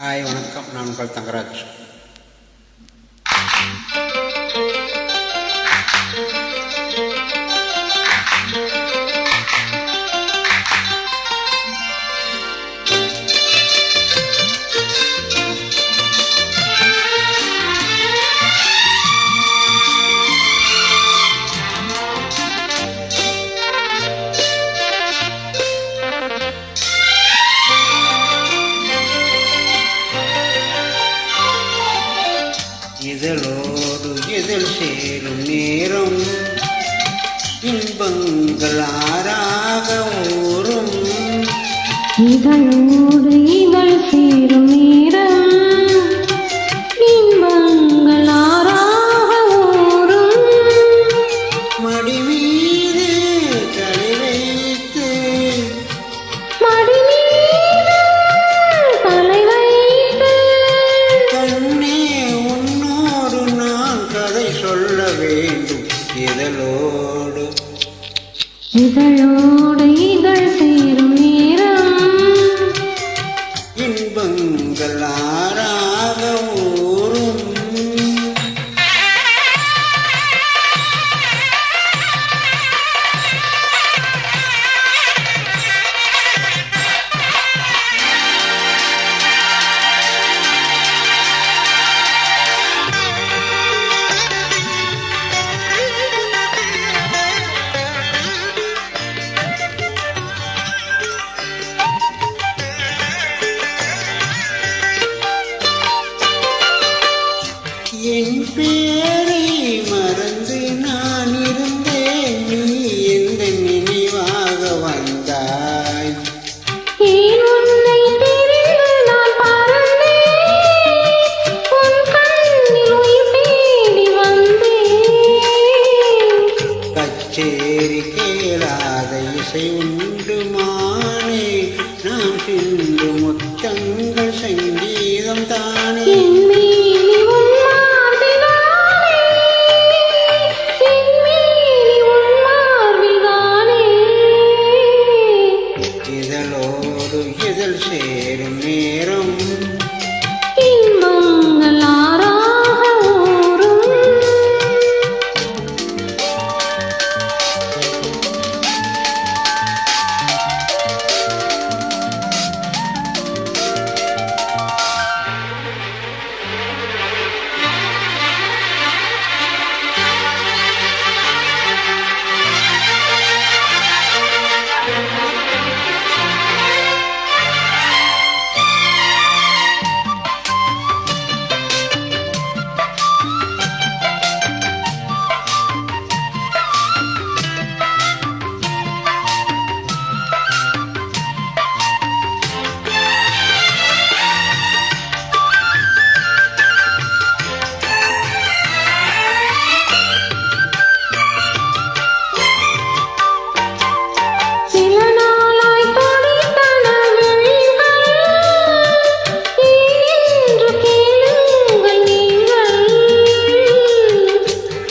Hi வணக்கம் நான் உங்கள் தங்கராஜ் போது எதில் சேரும் நேரம்? இன்பங்கள் ஆறாக ஓரும் இதழோடு இவள் சேரும் நேரம் இதழோடு Seúl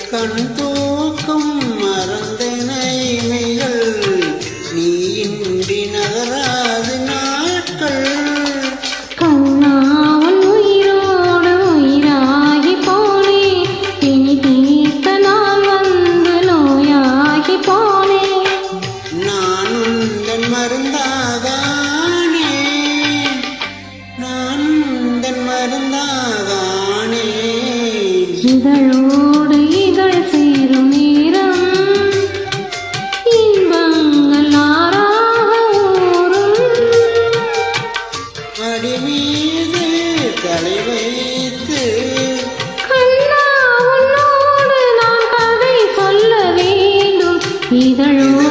个人多。那如